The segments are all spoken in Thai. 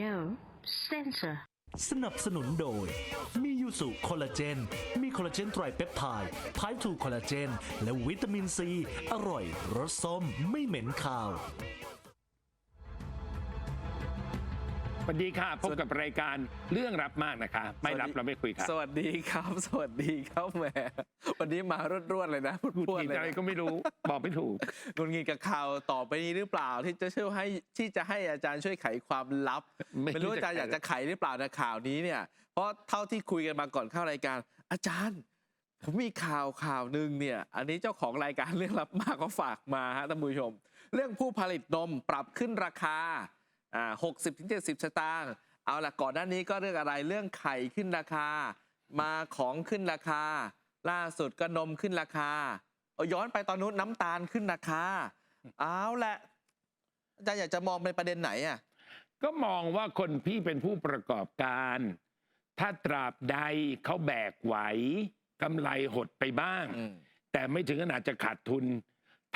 no sensor สนับสนุนโดย มียูสุคอลลาเจน มีคอลลาเจนไตรเปปไทด์ไพทูคอลลาเจน และวิตามินซี อร่อย รสส้ม ไม่เหม็นคาว สวัสดีค่ะ พบกับรายการเรื่องรับมากนะคะ ไม่รับเราไม่คุยค่ะสวัสดีครับ สวัสดีครับแหมวันนี้มารวดๆเลยนะพูดพูดพวดผิดเลยอะไรนะก็ไม่รู้บอกไม่ถูกงุนงิดกับข่าวต่อไปนี้หรือเปล่า ที่จะช่วยให้ที่จะให้อาจารย์ช่วยไขความลับ ไม่ไม่รู้อาจารย์จะไขอยากจะไขหรือเปล่านะข่าวนี้เนี่ย เพราะเท่าที่คุยกันมาก่อนเข้ารายการ อาจารย์ผมมีข่าวข่าวหนึ่งเนี่ย อันนี้เจ้าของรายการเรื่องลับมากเขาฝากมาฮะท่านผู้ชม เรื่องผู้ผลิตนมปรับขึ้นราคา อ่าหกสิบถึงเจ็ดสิบสตางค์เอาล่ะก่อนหน้านี้ก็เรื่องอะไรเรื่องไข่ขึ้นราคา มาของขึ้นราคา ล่าสุดก็นมขึ้นราคาเอาย้อนไปตอนนู้นน้ำตาลขึ้นราคาเอาแหละอาจารย์อยากจะมองเป็นประเด็นไหนอะก็มองว่าคนพี่เป็นผู้ประกอบการ ถ้าตราบใดเขาแบกไหวกำไรหดไปบ้างอืมแต่ไม่ถึงขนาดจะขาดทุน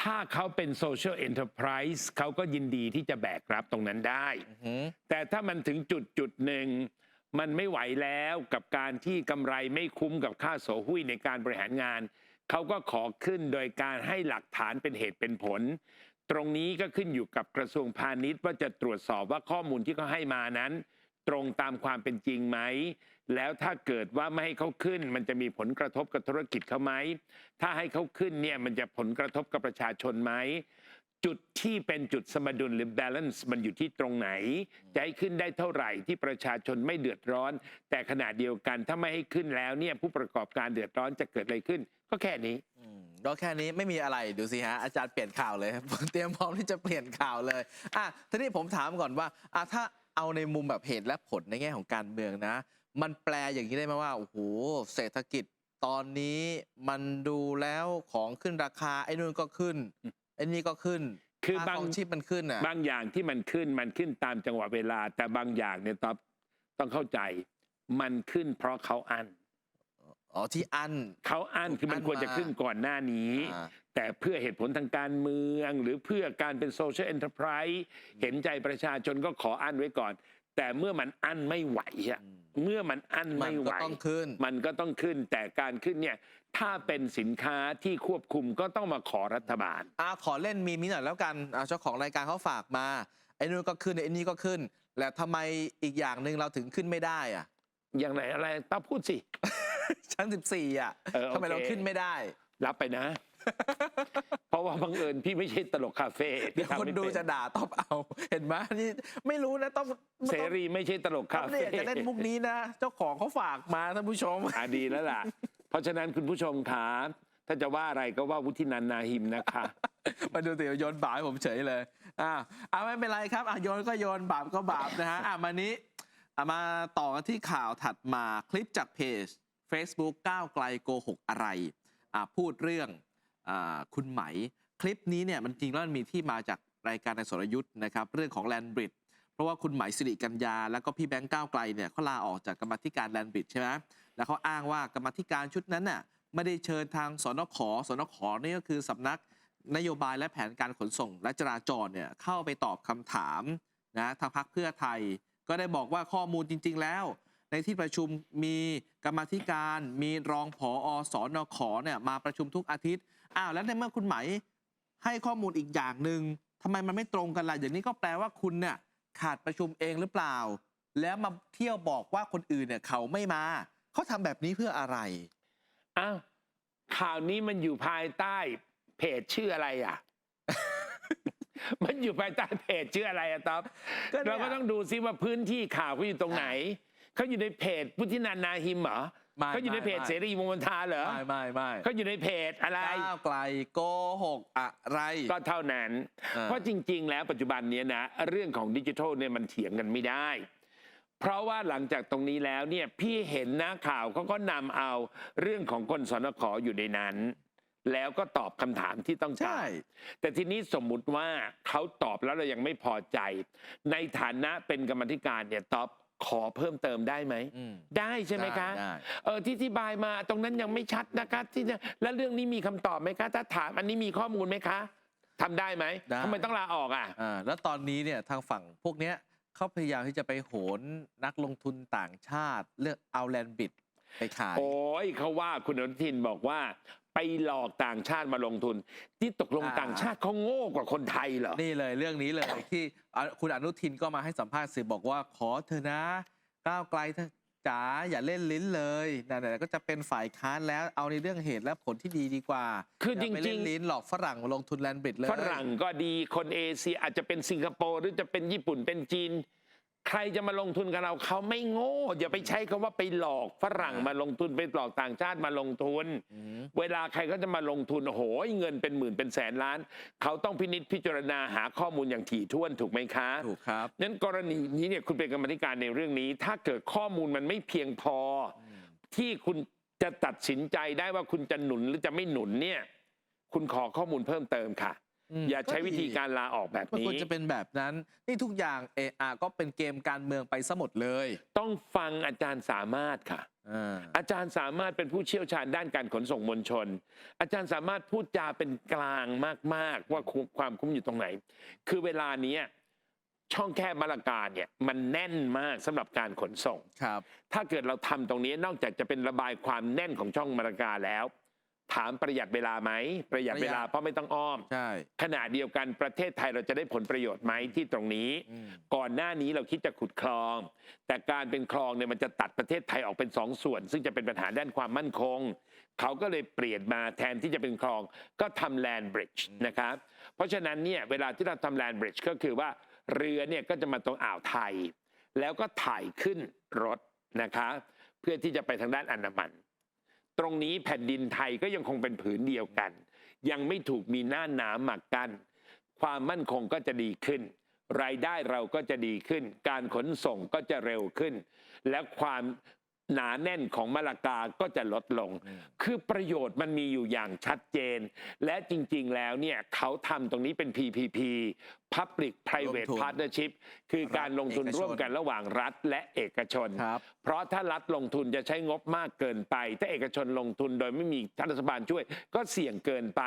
ถ้าเขาเป็นโซเชียลเอ็นเตอร์ไพรส์เขาก็ยินดีที่จะแบกรับตรงนั้นได้อื้อหือแต่ถ้ามันถึงจุดจุดหนึ่ง มันไม่ไหวแล้วกับการที่กำไรไม่คุ้มกับค่าโสหุ้ยในการบริหารงาน เขาก็ขอขึ้นโดยการให้หลักฐานเป็นเหตุเป็นผล ตรงนี้ก็ขึ้นอยู่กับกระทรวงพาณิชย์ว่าจะตรวจสอบว่าข้อมูลที่เขาให้มานั้น ตรงตามความเป็นจริงไหม แล้วถ้าเกิดว่าไม่ให้เขาขึ้น มันจะมีผลกระทบกับธุรกิจเขาไหม ถ้าให้เขาขึ้นเนี่ยมันจะผลกระทบกับประชาชนไหม จุดที่เป็นจุดสมดุลหรือ balance มันอยู่ที่ตรงไหน จะให้ขึ้นได้เท่าไหร่ที่ประชาชนไม่เดือดร้อน แต่ขณะเดียวกันถ้าไม่ให้ขึ้นแล้วเนี่ยผู้ประกอบการเดือดร้อนจะเกิดอะไรขึ้น ก็แค่นี้ก็แค่นี้ไม่มีอะไรดูสิฮะอาจารย์เปลี่ยนข่าวเลยเตรียมพร้อมที่จะเปลี่ยนข่าวเลยอะทีนี้ผมถามก่อนว่าอะถ้าเอาในมุมแบบเหตุและผลในแง่ของการเมืองนะ มันแปลอย่างนี้ได้ไหมว่าโอ้โหเศรษฐกิจตอนนี้มันดูแล้วของขึ้นราคาไอ้นู่นก็ขึ้นไอ้นี่ก็ขึ้นคือค่าบางของชีพมันขึ้นอะบางอย่างที่มันขึ้นมันขึ้นตามจังหวะเวลา แต่บางอย่างเนี่ยต้องต้องเข้าใจ มันขึ้นเพราะเขาอันอ๋อที่อันเขาอันคือมันอั้นควรจะมาขึ้นก่อนหน้านี้อ่าแต่เพื่อเหตุผลทางการเมือง หรือเพื่อการเป็นโซเชียล n อน r ต r i s e เห็นใจประชาชนก็ขออั้นไว้ก่อน แต่เมื่อมันอั้นไม่ไหวอะเมื่อมันอั้นมัไม่นไหวก็ต้องขึ้น มันก็ต้องขึ้นแต่การขึ้นเนี่ยถ้าเป็นสินค้าที่ควบคุมก็ต้องมาขอรัฐบาลอะขอเล่นมีมนี้หน่อยแล้วกันอะเจ้าของรายการเขาฝากมาไอ้นู่นก็ขึ้นไอ้นี่ก็ขึ้น แล้วทำไมอีกอย่างหนึ่งเราถึงขึ้นไม่ได้อะ อย่างไรอะไรต้าพูดสิ ชั้น 14 อะเออโอเค ทำไมเราขึ้นไม่ได้ รับไปนะ เพราะว่าบังเอิญพี่ไม่ใช่ตลกคาเฟ่เดี๋ที่ยวทำคนไม่ดูเป็นจะด่าต้องเอา เห็นไหมนี่ไม่รู้นะต้องเสรีไม่ใช่ตลกต้อคางเนี่เฟ่ยจะเล่นมุกนี้นะ เจ้าของเขาฝากมาท่านผู้ชมอะดีแล้วล่ะ เพราะฉะนั้นคุณผู้ชมขาถ้าจะว่าอะไรก็ว่าวุฒินันท์นาหิมนะคะ มาดูสิโยนบาปให้ผมเฉยเลย อ่าอ่าไม่เป็นไรครับ อะโยนก็โยนบาปก็บาปนะฮะ อะมานี้อะมาต่อกันที่ข่าวถัดมาคลิปจากเพจ Facebook ก้าวไกลโกหกอะไร อะพูดเรื่องอา คุณไหม คลิปนี้เนี่ยมันจริงแล้วมันมีที่มาจากรายการในสรยุทธ์นะครับเรื่องของแลนบริดเพราะว่าคุณไหมสิริกัญญา แล้วก็พี่แบงค์ก้าวไกลเนี่ยเขาลาออกจากกรรมธิการแลนบริดใช่ไหมแล้วเขาอ้างว่ากรรมธิการชุดนั้นน่ะไม่ได้เชิญทางสนขสนขนี่ก็คือสำนักนโยบายและแผนการขนส่ง และจราจรเนี่ยเข้าไปตอบคำถามนะทางพักเพื่อไทย ก็ได้บอกว่าข้อมูลจริง ๆ แล้ว ในที่ประชุมมีกรรมธิการ มีรองผอสอนขเนี่ยมาประชุมทุกอาทิตย์ อ้าวแล้วในเมื่อคุณไหมให้ข้อมูลอีกอย่างหนึ่งทำไมมันไม่ตรงกันล่ะอย่างนี้ก็แปลว่าคุณเนี่ยขาดประชุมเองหรือเปล่า แล้วมาเที่ยวบอกว่าคนอื่นเนี่ยเขาไม่มาเขาทำแบบนี้เพื่ออะไรอ้าวข่าวนี้มันอยู่ภายใต้เพจชื่ออะไรอะ มันอยู่ภายใต้เพจชื่ออะไรอะต๊อบก็เนี่ยเราก็ต้องดูซิว่าพื้นที่ข่าวเขาอยู่ตรงไหนเขาอยู่ในเพจพุทธินันท์นาหิมเหรอ ไม่เขาอยู่ในเพจไม่ เสรีวงศ์มนทาเหรอไม่ไม่ไม่เขาอยู่ในเพจอะไร ก้าวไกลโกหกอะไร ก็เท่านั้น อ่า เพราะจริง ๆ แล้วปัจจุบันเนี้ยนะเรื่องของดิจิทัลเนี่ยมันเถียงกันไม่ได้ เพราะว่าหลังจากตรงนี้แล้วเนี่ยพี่เห็นนะข่าวเขาก็นำเอาเรื่องของคนสนขอยู่ในนั้น แล้วก็ตอบคำถามที่ต้องใช่ การ แต่ทีนี้สมมุติว่าเขาตอบแล้วเรายังไม่พอใจ ในฐานะเป็นกรรมธิการเนี่ยตอบ ขอเพิ่มเติมได้ไหม อืม ได้ใช่ไหมคะ ได้ได้ เออที่ที่บายมาตรงนั้นยังไม่ชัดนะคะที่จะแล้วเรื่องนี้มีคำตอบไหมคะ ถ้าถามอันนี้มีข้อมูลไหมคะทำได้ไหมได้ ทำไมต้องลาออกอะ อ่าแล้วตอนนี้เนี่ยทางฝั่งพวกเนี้ยเขาพยายามที่จะไปโหนนักลงทุนต่างชาติ เลือกเอาแลนบิดไปขาย โอ้ยเขาว่าคุณอนุทินบอกว่า ไปหลอกต่างชาติมาลงทุน ที่ตกลงอ่า ต่างชาติเขาโง่กว่าคนไทยเหรอ นี่เลยเรื่องนี้เลย ที่อะคุณอนุทินก็มาให้สัมภาษณ์สื่อบอกว่าขอเธอะนะ ก้าวไกลเถอะจ๋าอย่าเล่นลิ้นเลยนั่นแหละก็จะเป็นฝ่ายค้านแล้วเอาในเรื่องเหตุและผลที่ดีดีกว่าคืออย่าไปจริเล่งนๆลิ้นหลอกฝรั่งมาลงทุนแลนบิดเลย ฝรั่งก็ดีคนเอเชียอาจจะเป็นสิงคโปร์หรือจะเป็นญี่ปุ่นเป็นจีน ใครจะมาลงทุนกับเราเขาไม่โง่ อย่าไปใช้คำว่าไปหลอกฝรั่งมาลงทุนไปหลอกต่างชาติมาลงทุนอืมเวลาใครก็จะมาลงทุนโอ้โหเงินเป็นหมื่นเป็นแสนล้าน เขาต้องพินิจพิจารณาหาข้อมูลอย่างถี่ถ้วนถูกไหมคะถูกครับนั้นกรณีนี้เนี่ยคุณเป็นกรรมาธิการในเรื่องนี้ ถ้าเกิดข้อมูลมันไม่เพียงพออที่คุณจะตัดสินใจได้ว่าคุณจะหนุนหรือจะไม่หนุนเนี่ย คุณขอข้อมูลเพิ่มเติมค่ะม อย่าใช้ดีวิธีการลาออกแบบมันนี้ ควรจะเป็นแบบนั้น นี่ทุกอย่างเออก็เป็นเกมการเมืองไปซะหมดเลยต้องฟังอาจารย์สามารถค่ะ อ่าอาจารย์สามารถเป็นผู้เชี่ยวชาญด้านการขนส่งมวลชน อาจารย์สามารถพูดจาเป็นกลางมาก ๆ ว่าคุ้มความคุ้มอยู่ตรงไหน คือเวลาเนี้ยช่องแคบมาลาการเนี่ยมันแน่นมากสำหรับการขนส่ง ครับ ถ้าเกิดเราทำตรงนี้นอกจากจะเป็นระบายความแน่นของช่องมาลาการแล้ว ถามประหยัดเวลาไหมประหยัดเวลาเพราะไม่ต้องอ้อม ใช่ ขณะเดียวกันประเทศไทยเราจะได้ผลประโยชน์ไหมที่ตรงนี้ อืม ก่อนหน้านี้เราคิดจะขุดคลอง แต่การเป็นคลองเนี่ยมันจะตัดประเทศไทยออกเป็นสองส่วน ซึ่งจะเป็นปัญหาด้านความมั่นคง เขาก็เลยเปลี่ยนมาแทนที่จะเป็นคลองก็ทำแลนบริดจ์นะครับ เพราะฉะนั้นเนี่ยเวลาที่เราทำแลนบริดจ์ก็คือว่าเรือเนี่ยก็จะมาตรงอ่าวไทย แล้วก็ถ่ายขึ้นรถนะคะ เพื่อที่จะไปทางด้านอันดามัน ตรงนี้แผ่นดินไทยก็ยังคงเป็นผืนเดียวกัน ยังไม่ถูกมีหน้าหนามหมักกัน ความมั่นคงก็จะดีขึ้น รายได้เราก็จะดีขึ้น การขนส่งก็จะเร็วขึ้น และความ หนาแน่นของมะละกาก็จะลดลง คือประโยชน์มันมีอยู่อย่างชัดเจน และจริงๆแล้วเนี่ยเขาทำตรงนี้เป็น PPP Public ร่ว Private มทุน Partnership คือการลงทุนรัฐเอกชนร่วมกันระหว่างรัฐและเอกชน ครับ เพราะถ้ารัฐลงทุนจะใช้งบมากเกินไป ถ้าเอกชนลงทุนโดยไม่มีรัฐบาลช่วย ก็เสี่ยงเกินไป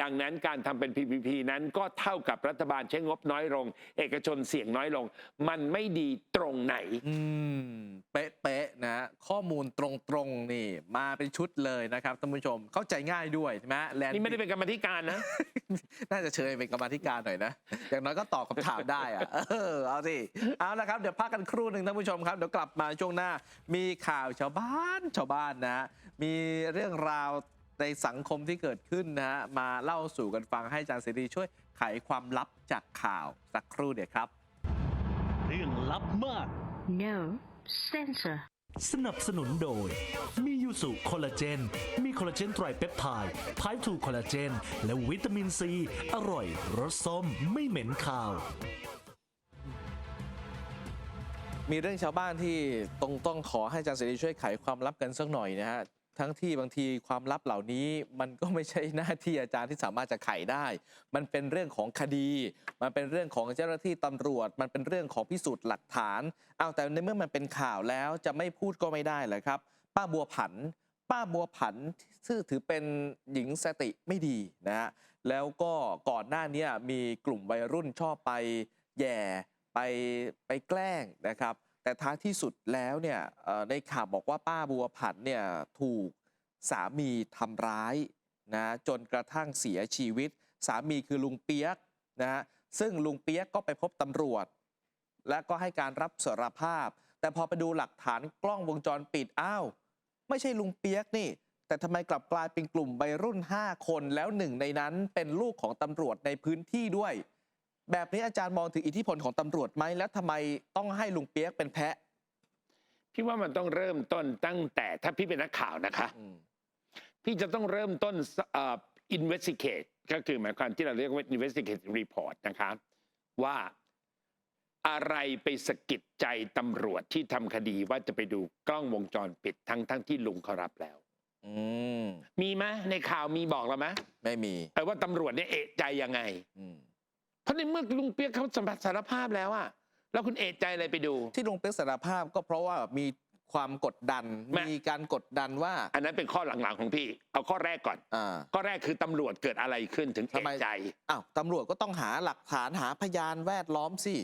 ดังนั้นการทำเป็น PPP นั้นก็เท่ากับรัฐบาลใช้งบน้อยลง เอกชนเสี่ยงน้อยลง มันไม่ดีตรงไหน อืม เป๊ะๆนะข้อมูลตรงๆนี่ มาเป็นชุดเลยนะครับท่านผู้ชมเข้าใจง่ายด้วยใช่ไหมแลนนี่ไม่ได้เป็นกรรมาธิการนะ น่าจะเชิญเป็นกรรมาธิการหน่อยนะ อย่างน้อยก็ตอบคำถามได้อะเออเอาสิเอาละครับเดี๋ยวพักกันครู่หนึ่งท่านผู้ชมครับเดี๋ยวกลับมาช่วงหน้า มีข่าวชาวบ้านชาวบ้านนะฮะมีเรื่องราวในสังคมที่เกิดขึ้นนะฮะมาเล่าสู่กันฟังให้อาจารย์เสรีช่วยไขความลับจากข่าวสักครู่เดียวครับ เรื่องลับมาก No censor. สนับสนุนโดย มียูสุคอลลาเจน มีคอลลาเจนไตรเปปไทด์ไพทูคอลลาเจน และวิตามินซี อร่อย รสส้ม ไม่เหม็นคาว มีเรื่องชาวบ้านที่ต้องต้องขอให้อาจารย์เสรีช่วยไขความลับกันสักหน่อยนะฮะ ทั้งที่บางทีความลับเหล่านี้มันก็ไม่ใช่หน้าที่อาจารย์ที่สามารถจะไขได้ มันเป็นเรื่องของคดี มันเป็นเรื่องของเจ้าหน้าที่ตำรวจ มันเป็นเรื่องของพิสูจน์หลักฐาน เอาแต่ในเมื่อมันเป็นข่าวแล้วจะไม่พูดก็ไม่ได้แหละครับ ป้าบัวผัน ป้าบัวผันซึ่งถือเป็นหญิงสติไม่ดีนะฮะแล้วก็ก่อนหน้านี้มีกลุ่มวัยรุ่นชอบไปแย่ไปไปแกล้งนะครับ แต่ท้ายที่สุดแล้วเนี่ยในข่าวบอกว่าป้าบัวผันเนี่ยถูกสามีทำร้ายนะจนกระทั่งเสียชีวิต สามีคือลุงเปียกนะฮะซึ่งลุงเปียกก็ไปพบตำรวจ และก็ให้การรับสารภาพ แต่พอไปดูหลักฐานกล้องวงจรปิดอ้าวไม่ใช่ลุงเปียกนี่ แต่ทำไมกลับกลายเป็นกลุ่มวัยรุ่น 5 คนแล้วหนึ่งในนั้นเป็นลูกของตำรวจในพื้นที่ด้วย แบบนี้อาจารย์มองถึงอิทธิพลของตำรวจไหมแล้วทำไมต้องให้ลุงเปียกเป็นแพะ พี่ว่ามันต้องเริ่มต้นตั้งแต่ถ้าพี่เป็นนักข่าวนะคะอืมพี่จะต้องเริ่มต้นเอ่อ investigate ก็คือหมายความที่เราเรียกว่า investigate report นะครับว่าอะไรไปสะกิดใจตำรวจที่ทำคดีว่าจะไปดูกล้องวงจรปิดทั้งทั้งที่ลุงเขารับแล้ว อืมมีไหมในข่าวมีบอกเราไหมไม่มี เออว่าตำรวจเนี่ยเอะใจยังไง อืมเพ ราะในเมื่อลุงเปียกเขาสัมผัสสารภาพแล้วอะแล้วคุณเอะใจอะไรไปดู ที่ลุงเปียกสารภาพก็เพราะว่ามีความกดดัน แม่ มีการกดดันว่าอันนั้นเป็นข้อหลังๆของพี่ เอาข้อแรกก่อน อ่า ข้อแรกคือตำรวจเกิดอะไรขึ้นถึงทำไมเอะใจ อ้าวตำรวจก็ต้องหาหลักฐานหาพยานแวดล้อมสิ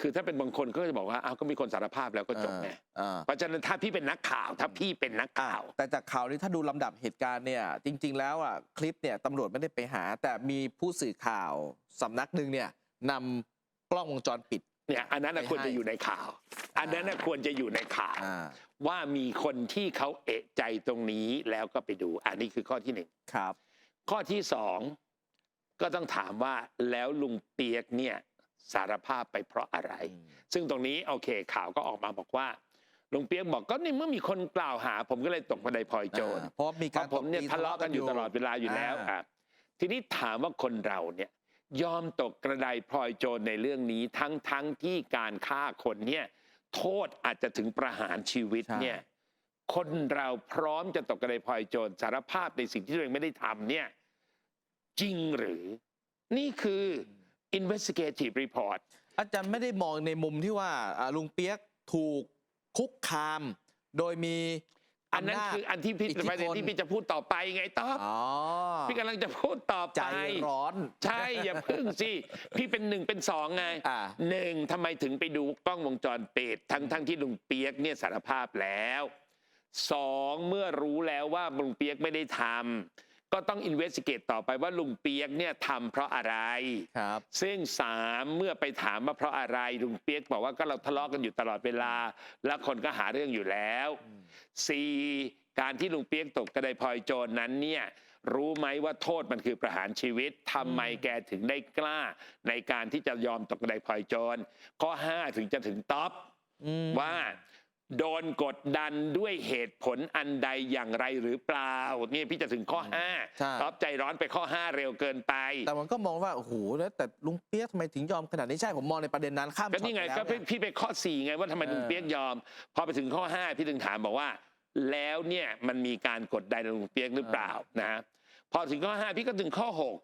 คือถ้าเป็นบางคนก็จะบอกว่าอ้าวก็มีคนสารภาพแล้วก็จบไงอ่า เพราะฉะนั้นถ้าพี่เป็นนักข่าว ถ้าพี่เป็นนักอ่าข่าว แต่จากข่าวนี้ถ้าดูลำดับเหตุการณ์เนี่ย จริง ๆ แล้วอะคลิปเนี่ยตำรวจไม่ได้ไปหา แต่มีผู้สื่อข่าวสำนักหนึ่งเนี่ยนำกล้องวงจรปิด เนี่ยอันนั้นน่ะไม่ให้ ควรจะอยู่ในข่าว อันนั้นน่ะควรจะอยู่ในข่าว อ่าว่ามีคนที่เขาเอะใจตรงนี้แล้วก็ไปดู อันนี้คือข้อที่หนึ่งครับ ข้อที่สองก็ต้องถามว่าแล้วลุงเปียกเนี่ย สารภาพไปเพราะอะไรอืมซึ่งตรงนี้โอเคข่าวก็ออกมาบอกว่าลุงเปียกบอกก็ในเมื่อมีคนกล่าวหา ผมก็เลยตกบันไดพลอยโจรอ่าเพราะมีเพการราะผมเนี่ยตบตีทะเลาะกันอยู่ตลอดเวลาอยู่แล้วาอะทีนี้ถามว่าคนเราเนี่ยยอมตกกระไดพลอยโจรในเรื่องนี้ทั้งทั้งที่การฆ่าคนเนี่ยโทษอาจจะถึงประหารชีวิตใช่เนี่ยคนเราพร้อมจะตกกระไดพลอยโจรสารภาพในสิ่งที่ตัวเองไม่ได้ทำเนี่ยจริงหรือ นี่คือ investigative report อาจารย์ไม่ได้มองในมุมที่ว่าอ่าลุงเปียกถูกคุกคาม โดยมีอันนั้นำาจ คืออันที่พี่อิทธิพล ประเด็นที่พี่จะพูดต่อไปไงต๊อบอ๋อพี่กำลังจะพูดต่อใจไป ร้อน ใช่ อย่าพึ่งสิ พี่เป็นหนึ่งเป็นสองไงอ่า หนึ่งทำไมถึงไปดูกล้องวงจรปิดทั้งทั้งที่ลุงเปียกเนี่ยสารภาพแล้วสองเมื่อรู้แล้วว่าลุงเปียกไม่ได้ทำ ก็ต้องอินเวสติเกตต่อไปว่าลุงเปียกเนี่ยทำเพราะอะไร ครับ ซึ่งสามเมื่อไปถามว่าเพราะอะไรลุงเปียกบอกว่าก็เราทะเลาะกันอยู่ตลอดเวลา แล้วคนก็หาเรื่องอยู่แล้วสี่การที่ลุงเปียกตกกระไดพลอยโจรนั้นเนี่ยรู้ไหมว่าโทษมันคือประหารชีวิตทำไมแกถึงได้กล้า ในการที่จะยอมตกกระไดพลอยโจรข้อห้าถึงจะถึงท็อปอืมว่า โดนกดดันด้วยเหตุผลอันใดอย่างไรหรือเปล่าเนี่ยพี่จะถึงข้อห้าใช่ท็อปใจร้อนไปข้อห้าเร็วเกินไป แต่มันก็มองว่าโอ้โหแล้วแต่ลุงเปียกทำไมถึงยอมขนาดนี้ใช่ผมมองในประเด็นนั้นข้ามก็นี่ไงช็อตก็ปแล้วพี่เนี่ย พี่ไปข้อสี่ไงว่าทำไมเออลุงเปียกยอม พอไปถึงข้อห้าพี่ถึงถามบอกว่า แล้วเนี่ยมันมีการกดดันลุงเปียกหรือเปล่านะฮะพอถึงข้อห้าพี่ก็ถึงข้อหก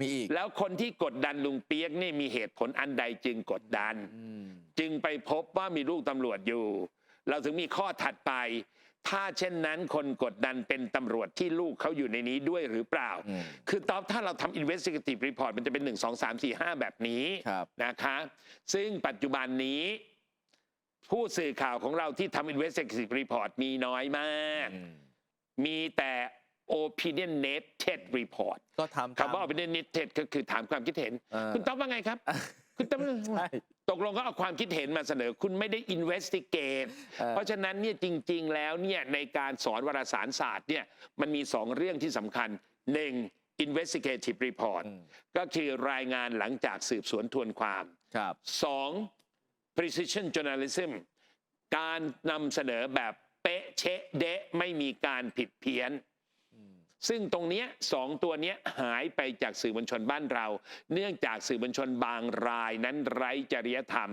มีอีกแล้วคนที่กดดันลุงเปียกนี่มีเหตุผลอันใดจึงกดดัน อืม จึงไปพบว่ามีลูกตำรวจอยู่ เราถึงมีข้อถัดไป ถ้าเช่นนั้นคนกดดันเป็นตำรวจที่ลูกเขาอยู่ในนี้ด้วยหรือเปล่าอืมคือตอบถ้าเราทำ investigative report มันจะเป็น 1 2 3 4 5 แบบนี้ครับนะคะ ซึ่งปัจจุบันนี้ ผู้สื่อข่าวของเราที่ทำ investigative report มีน้อยมากอืมมีแต่ opinionated report ก็ทำตามคำว่า opinionated ก็คือถามความคิดเห็นเออคุณตอบว่าไงครับ คุณตอบว่าใช่ ตกลงก็เอาความคิดเห็นมาเสนอคุณไม่ได้ investigate เออเพราะฉะนั้นเนี่ยจริง ๆ แล้วเนี่ยในการสอนวารสารศาสตร์เนี่ยมันมีสองเรื่องที่สำคัญหนึ่ง investigative report อืมก็คือรายงานหลังจากสืบสวนทวนความครับสอง precision journalism การนำเสนอแบบเป๊ะเชะเดะไม่มีการผิดเพี้ยน ซึ่งตรงนี้สองตัวนี้หายไปจากสื่อมวลชนบ้านเรา เนื่องจากสื่อมวลชนบางรายนั้นไร้จริยธรรม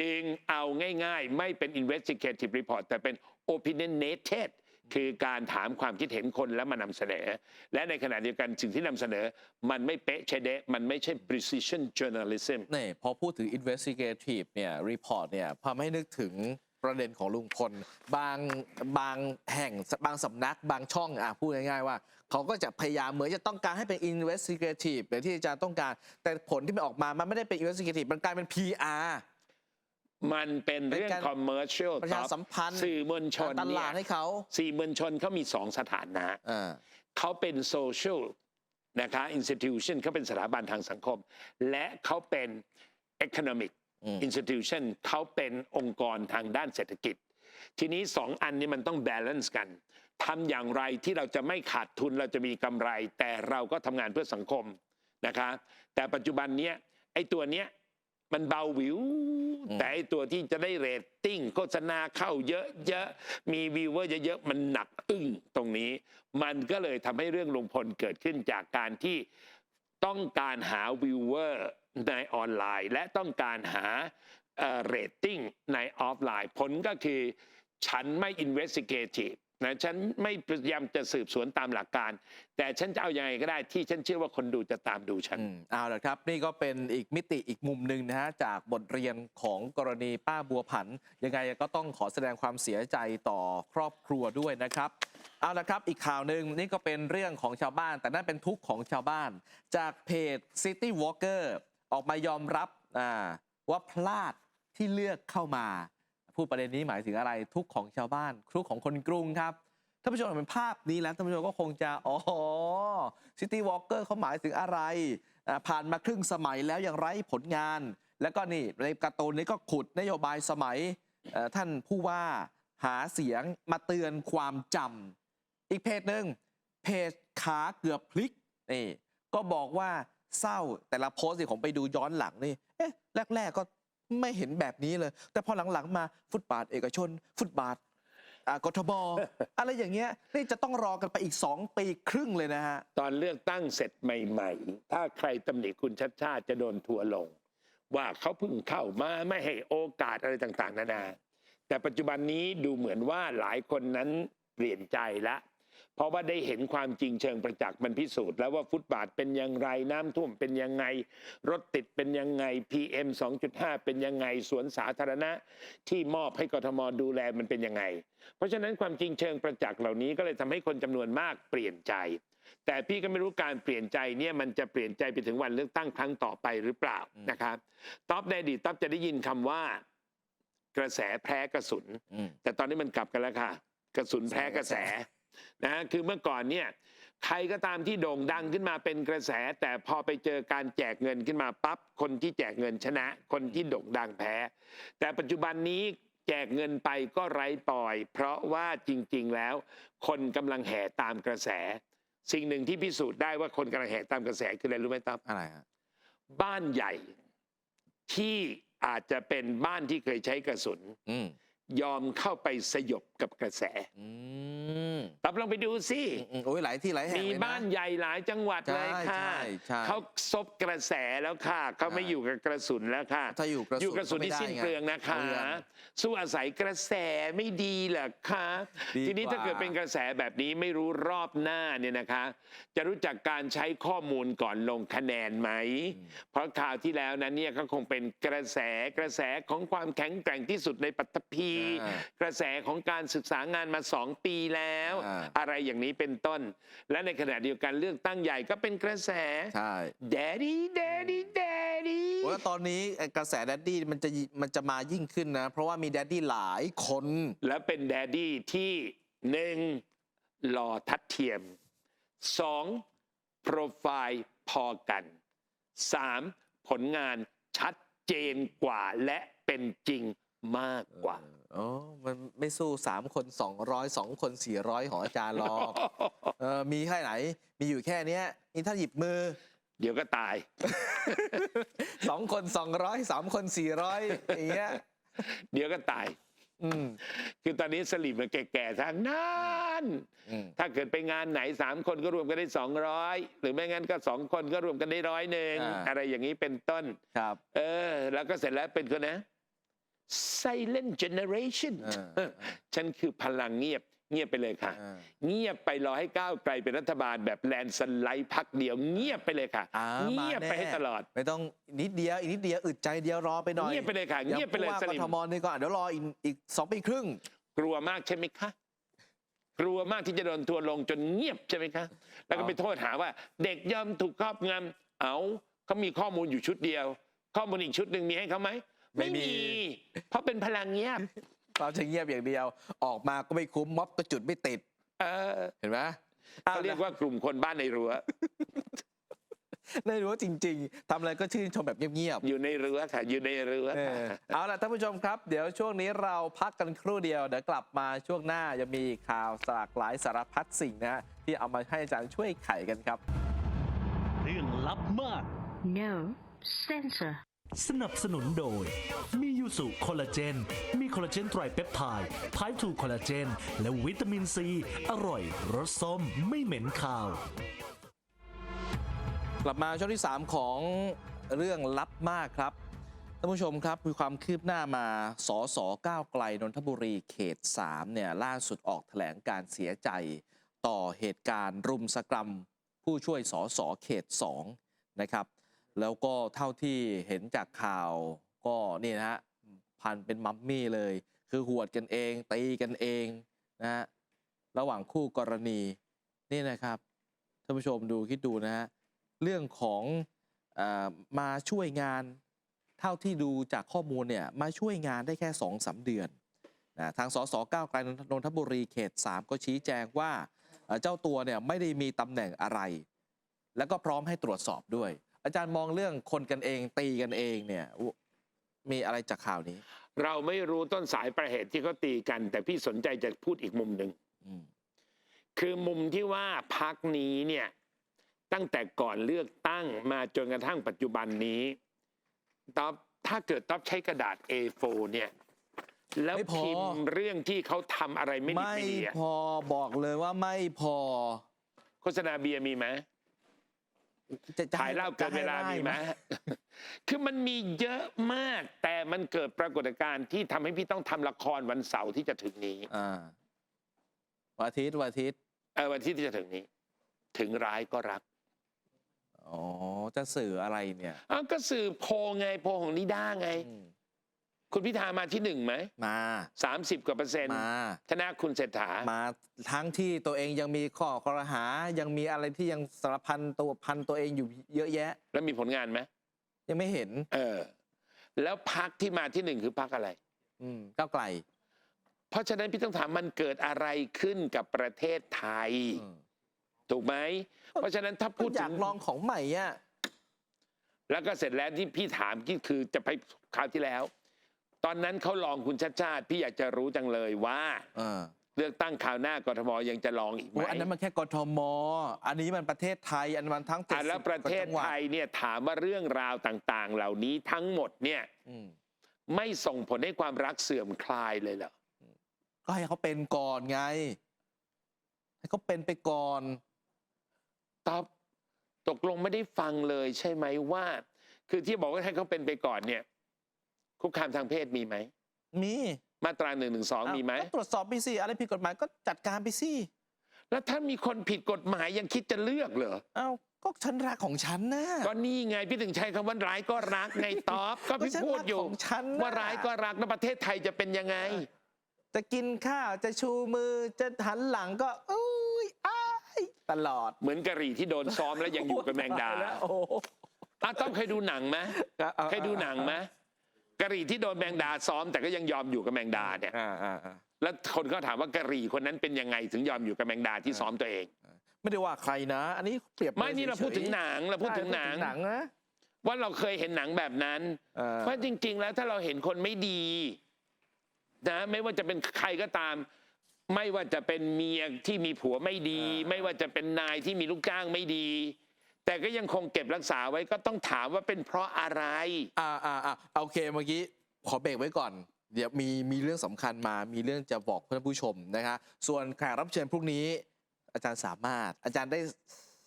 จึงเอาง่ายๆ ไม่เป็น investigative report แต่เป็น opinionated คือการถามความคิดเห็นคนแล้วมานำเสนอ และในขณะเดียวกันสิ่งที่นำเสนอ มันไม่เป๊ะเชเดะมันไม่ใช่ precision journalism นี่พอพูดถึง investigative เนี่ย report เนี่ยพอให้นึกถึง ประเด็นของลุงพล บางบางแห่งบางสำนัก บางช่องอะพูดง่ายๆว่า เขาก็จะพยายามเหมือนจะต้องการให้เป็น investigative อย่างที่อาจารย์ต้องการ แต่ผลที่มันออกมามันไม่ได้เป็น investigative มันกลายเป็น PR มันเป็นเรื่องเป็นการ commercial ประชาสัมพันธ์สื่อมวลชนตเนี่ลายดให้เขาสื่อมวลชนเขามีสองสถานะอ่าเขาเป็น social นะคะ institution เขาเป็นสถาบันทางสังคม และเขาเป็น economic อืม institution เขาเป็นองค์กรทางด้านเศรษฐกิจ ทีนี้สองอันนี้มันต้อง balance กันทำอย่างไรที่เราจะไม่ขาดทุนเราจะมีกำไร แต่เราก็ทำงานเพื่อสังคมนะคะแต่ปัจจุบันเนี้ยไอ้ตัวเนี้ยมันเบาหวิว แต่ไอ้ตัวที่จะได้เรตติ้งโฆษณาเข้าเยอะๆ มีวิวเวอร์เยอะๆ มันหนักอึ้งตรงนี้ มันก็เลยทำให้เรื่องลุงพลเกิดขึ้นจากการที่ต้องการหาวิวเวอร์ ในออนไลน์ และต้องการหาเรตติ้งในออฟไลน์ ผลก็คือฉันไม่ investigative นะฉันไม่พยายามจะสืบสวนตามหลักการ แต่ฉันจะเอาอยัางไงก็ได้ที่ฉันเชื่อว่าคนดูจะตามดูฉันอเอาละครับ นี่ก็เป็นอีกมิติอีกมุมหนึ่งนะฮะจากบทเรียนของกรณีป้าบัวผัน ยังไงก็ต้องขอแสดงความเสียใจต่อครอบครัวด้วยนะครับเอาละครับ อีกข่าวหนึ่งนี่ก็เป็นเรื่องของชาวบ้าน แต่นั่นเป็นทุกข์ของชาวบ้าน จากเพจ City Walker ออกมายอมรับว่าพลาดที่เลือกเข้ามาพูดประเด็นนี้หมายถึงอะไรทุกของชาวบ้านทุกของคนกรุงครับท่านผู้ชมเห็นภาพนี้แล้วท่านผู้ชมก็คงจะอ๋อซิตี้วอล์กเกอร์เขาหมายถึงอะไร ผ่านมาครึ่งสมัยแล้วยังไร้ผลงาน แล้วก็นี่ในการ์ตูนนี้ก็ขุดนโยบายสมัยท่านผู้ว่าหาเสียงมาเตือนความจำอีกเพจหนึ่งเพจขาเกือบพลิกนี่ก็บอกว่า เศร้า แต่ละโพสต์ที่ผมไปดูย้อนหลังนี่เอ๊ะแรก ๆ ก็ไม่เห็นแบบนี้เลย แต่พอหลังๆมาฟุตบาทเอกชน ฟุตบาทอ่ากทบอะไรอย่างเงี้ยนี่จะต้องรอกันไปอีก2ปีครึ่งเลยนะฮะ ตอนเลือกตั้งเสร็จใหม่ ๆ ถ้าใครตำหนิคุณชัดชาติจะโดนทัวร์ลง ว่าเขาเพิ่งเข้ามาไม่ให้โอกาสอะไรต่างๆ นานา แต่ปัจจุบันนี้ดูเหมือนว่าหลายคนนั้นเปลี่ยนใจละ เพราะว่าได้เห็นความจริงเชิงประจักษ์มันพิสูจน์แล้วว่าฟุตบาทเป็นอย่างไรน้ำท่วมเป็นยังไง รถติดเป็นยังไง PM 2.5 เป็นยังไงสวนสาธารณะ ที่มอบให้กทมดูแลมันเป็นยังไง เพราะฉะนั้นความจริงเชิงประจักษ์เหล่านี้ก็เลยทำให้คนจำนวนมากเปลี่ยนใจ แต่พี่ก็ไม่รู้การเปลี่ยนใจเนี่ยมันจะเปลี่ยนใจไปถึงวันเลือกตั้งครั้งต่อไปหรือเปล่าอืมนะครับท็อปในอดีตท็อปจะได้ยินคำว่ากระแสแพ้กระสุนอืมแต่ตอนนี้มันกลับกันแล้วค่ะ กระสุนแพ้กระแส นะฮะคือเมื่อก่อนเนี่ยใครก็ตามที่โด่งดังขึ้นมาเป็นกระแส แต่พอไปเจอการแจกเงินขึ้นมาปั๊บคนที่แจกเงินชนะ คนที่โด่งดังแพ้ แต่ปัจจุบันนี้แจกเงินไปก็ไร้ปล่อย เพราะว่าจริง ๆ แล้ว คนกำลังแห่ตามกระแส สิ่งหนึ่งที่พิสูจน์ได้ว่าคนกำลังแห่ตามกระแสคืออะไรรู้ไหมครับอะไรฮะบ้านใหญ่ที่อาจจะเป็นบ้านที่เคยใช้กระสุนอืมยอมเข้าไปสยบ กับกระแสอืมตับลองไปดูสิอืมโอ้ยหลายที่หลายแห่งมีเลยนะบ้านใหญ่หลายจังหวัดใช่เลยค่ะใช่ใช่เขาซบกระแสแล้วค่ะเขาไม่อ่าอยู่กับกระสุนแล้วค่ะถ้าอยู่กระสุนอยู่กระสุนก็ไม่ที่ได้สิ้นไงเปลืองนะคะเปลืองสู้อาศัยกระแสไม่ดีเหรอคะดีทีนี้กว่าถ้าเกิดเป็นกระแสแบบนี้ไม่รู้รอบหน้าเนี่ยนะคะ จะรู้จักการใช้ข้อมูลก่อนลงคะแนนไหม เพราะข่าวที่แล้วนั้นเนี่ยก็คงเป็นกระแสกระแสของความแข็งแกร่งที่สุดในปัตตภีอ่ากระแสของการศึกษางานมาสองปีแล้ว อ่า อะไรอย่างนี้เป็นต้น และในขณะเดียวกันเลือกตั้งใหญ่ก็เป็นกระแส ใช่ Daddy Daddy Daddy โอ้ยตอนนี้ไอ้กระแสแดดดี้มันจะมันจะมายิ่งขึ้นนะ เพราะว่ามีแดดดี้หลายคน และเป็นแดดดี้ที่หนึ่งหล่อทัดเทียมสองโปรไฟล์พอกันสามผลงานชัดเจนกว่าและเป็นจริง มากกว่าเออโอ้มันไม่สู้3คน200 2คน400ของอาจารย์หรอกเออมีแค่ไหน มีอยู่แค่เนี้ยนี่ถ้าหยิบมือ เดี๋ยวก็ตาย2คน200 3คน400อย่างเงี้ย เดี๋ยวก็ตาย อืม คือตอนนี้สลิมมันแก่ๆทางนั้นอืม ถ้าเกิดไปงานไหนสามคนก็รวมกันได้สองร้อยหรือไม่งั้นก็สองคนก็รวมกันได้ร้อยหนึ่งอ่า อะไรอย่างนี้เป็นต้น ครับ เออ แล้วก็เสร็จแล้วเป็นคนนะ silent generation เออเออฉันคือพลังเงียบ เงียบไปเลยค่ะอ่าเงียบไปรอให้ก้าวไกลเป็นรัฐบาลแบบแลนด์สไลด์พักเดียว เงียบไปเลยค่ะอ่าเงียบมาแน่ไปให้ตลอด ไม่ต้องนิดเดียวอีกนิดเดียวอึดใจเดียวรอไปหน่อยเงียบไปเลยค่ะดี๋วเงียบไปเลยผู้ว่าสลิมกทมนี่ก็เดี๋ยวรออีกอีกสองปีครึ่ง กลัวมากใช่ไหมคะกลัวมากที่จะโดนทัวร์ลงจนเงียบใช่ไหมคะ แล้วก็เอาไปโทษหาว่า เด็กย่อมถูกครอบงำเอาเขามีข้อมูลอยู่ชุดเดียว ข้อมูลอีกชุดหนึ่งมีให้เขาไหม ไม่มี เพราะเป็นพลังเงียบเราจะเงียบอย่างเดียว ออกมาก็ไม่คุ้มม็อบก็จุดไม่ติด เออเห็นไหมเขาเรียกว่ากลุ่มคนบ้านในรั้วได้รู้ว่าจริง ๆทำอะไรก็ชื่นชมแบบเงียบอยู่ในรั้วค่ะ อยู่ในรั้วๆเอค่ะอเอาล่ะท่านผู้ชมครับ เดี๋ยวช่วงนี้เราพักกันครู่เดียว เดี๋ยวกลับมาช่วงหน้าจะมีข่าวสลากหลายสารพัดสิ่งนะฮะที่เอามาให้อาจารย์ช่วยไขกันครับ เรื่องลับมาก No censor. สนับสนุนโดย มียูสุคอลลาเจน มีคอลลาเจนไตรเปปไทด์ไพทูคอลลาเจน และวิตามินซี อร่อย รสส้มไม่เหม็นคาว กลับมาช่วงที่ 3 ของเรื่องลับมากครับท่านผู้ชมครับมีความคืบหน้ามาสอสอก้าวไกลนนทบุรีเขต 3 เนี่ยล่าสุดออกแถลงการเสียใจต่อเหตุการณ์รุมสกรรม ผู้ช่วยสอสอเขต 2 นะครับ แล้วก็เท่าที่เห็นจากข่าวก็นี่นะฮะพันเป็นมัมมี่เลย คือหวดกันเองตีกันเองนะฮะระหว่างคู่กรณีนี่นะครับท่านผู้ชมดูคิดดูนะฮะเรื่องของอมาช่วยงาน เท่าที่ดูจากข้อมูลเนี่ยมาช่วยงานได้แค่2อสเดือนนะทางสสก้าวไกลนนทบุรีเขต 3 ก็ชี้แจงว่าเอ่อเจ้าตัวเนี่ยไม่ได้มีตำแหน่งอะไร แล้วก็พร้อมให้ตรวจสอบด้วย อาจารย์มองเรื่องคนกันเองตีกันเองเนี่ย มีอะไรจากข่าวนี้ เราไม่รู้ต้นสายประเหตุที่เขาตีกัน แต่พี่สนใจจะพูดอีกมุมหนึ่งอืมคือมุมที่ว่าพักนี้เนี่ย ตั้งแต่ก่อนเลือกตั้งมาจนกระทั่งปัจจุบันนี้ต๊อบถ้าเกิดต๊อบใช้กระดาษ A4 เนี่ย แล้วไม่พอพิมพ์เรื่องที่เขาทำอะไรไม่ดีไม่ไม่ดีอะพอบอกเลยว่าไม่พอ โฆษณาเบียร์มีไหม จะจะถ่ายเหล้าเกินเวลาจะให้มีไหมคือมันมีเยอะมาก แต่มันเกิดปรากฏการณ์ที่ทำให้พี่ต้องทำละครวันเสาร์ที่จะถึงนี้อ่าวันอาทิตย์วันอาทิตย์เออวันที่ที่จะถึงนี้ ถึงร้ายก็รักอ๋อจะสื่ออะไรเนี่ย อ้าวก็สื่อโพลไงโพลของนิด้าไง อืม คุณพิธามาที่หนึ่งไหมมาสามสิบกว่าเปอร์เซ็นต์มาชนะคุณเศรษฐามาทั้งที่ตัวเองยังมีข้อกรหา ยังมีอะไรที่ยังสารพันตัวพันตัวเองอยู่เยอะแยะ แล้วมีผลงานไหมยังไม่เห็น เออ แล้วพักที่มาที่หนึ่งคือพักอะไร อืมก้าวไกล เพราะฉะนั้นพี่ต้องถามมันเกิดอะไรขึ้นกับประเทศไทยอืมถูกไหมเพราะฉะนั้นถ้าก็พูดอถึยากงลองของใหม่อะแล้วก็เสร็จแล้วที่พี่ถามก็คือจะไปคราวที่แล้ว ตอนนั้นเขาลองคุณชาติชาติพี่อยากจะรู้จังเลยว่าเออเลือกตั้งคราวหน้ากทมยังจะลองอีกไหมโอ้อันนั้นมันแค่กทม อันนี้มันประเทศไทย อันนั้นมันทั้งอะ70แล้วประเทศกว่าจังหวัดไทยเนี่ยถามว่าเรื่องราวต่างๆ เหล่านี้ทั้งหมดเนี่ยอืมไม่ส่งผลให้ความรักเสื่อมคลายเลยเหรอก็ให้เขาเป็นก่อนไง ให้เขาเป็นไปก่อน ตอบตกลงไม่ได้ฟังเลยใช่ไหมว่า คือที่บอกว่าให้เขาเป็นไปก่อนเนี่ย คุกคามทางเพศมีไหม มีมาตราหนึ่งหนึ่งสองอ้าวมีไหมก็ตรวจสอบไปสิอะไรผิดกฎหมายก็จัดการไปสิแล้วถ้ามีคนผิดกฎหมายยังคิดจะเลือกเหรอเอ้าก็ฉันรักของฉันนะก็นี่ไงพี่ถึงใช้คำว่าร้ายก็รักไงตอบก็พี่ฉันพูดรักอยู่ของฉันน่ะว่าร้ายก็รักแล้วประเทศไทยจะเป็นยังไง จะกินข้าวจะชูมือจะหันหลังก็อุ้ยอ้ายตลอดเหมือนกะหรี่ที่โดนซ้อมแล้วยังอยู่กับแมงดาตยแล้วโอ้โหอะต้องเคยดูหนังไหมเคยดูหนังไหม กะหรี่ที่โดนแมงดาซ้อมแต่ก็ยังยอมอยู่กับแมงดาเนี่ยอ่าอ่าอ่าแล้วคนก็ถามว่ากะหรี่คนนั้นเป็นยังไงถึงยอมอยู่กับแมงดาที่ซ้อมตัวเอง ไม่ได้ว่าใครนะ อันนี้เปรียบไม่นี่เราฉยๆพูดถึงหนังเราพูดถึงหนัง ใช่หนังนะ ว่าเราเคยเห็นหนังแบบนั้น เออ เพราะจริง ๆ แล้วถ้าเราเห็นคนไม่ดีนะไม่ว่าจะเป็นใครก็ตาม ไม่ว่าจะเป็นเมียที่มีผัวไม่ดี ไม่ว่าจะเป็นนายที่มีลูกจ้างไม่ดี แต่ก็ยังคงเก็บรักษาไว้ก็ต้องถามว่าเป็นเพราะอะไร อ่าอ่าอ่าโอเคเมื่อกี้ขอเบรกไว้ก่อน เดี๋ยวมีมีเรื่องสำคัญมา มีเรื่องจะบอกท่านผู้ชมนะคะส่วนแขกรับเชิญพรุ่งนี้ อาจารย์สามารถ อาจารย์ได้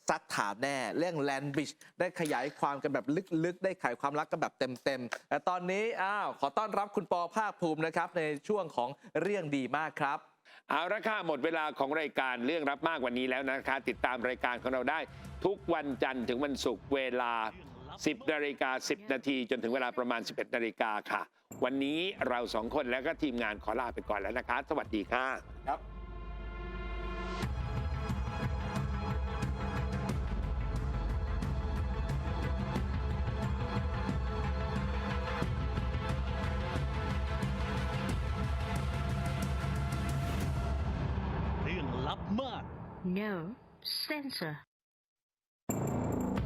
ซักถามแน่ เรื่องแลนบริดจ์ได้ขยายความกันแบบลึกๆ ได้ไขความรักกันแบบเต็มๆแต่ตอนนี้อ้าวขอต้อนรับคุณปอภาคภูมินะครับ ในช่วงของเรื่องดีมากครับ เอาละค่ะหมดเวลาของรายการเรื่องรับมากวันนี้แล้วนะคะ ติดตามรายการของเราได้ทุกวันจันทร์ถึงวันศุกร์เวลา 10นาฬิกา10 นาที จนถึงเวลาประมาณ 11นาฬิกาค่ะ วันนี้เราสองคนแล้วก็ทีมงานขอลาไปก่อนแล้วนะคะ สวัสดีค่ะ ครับ No censor.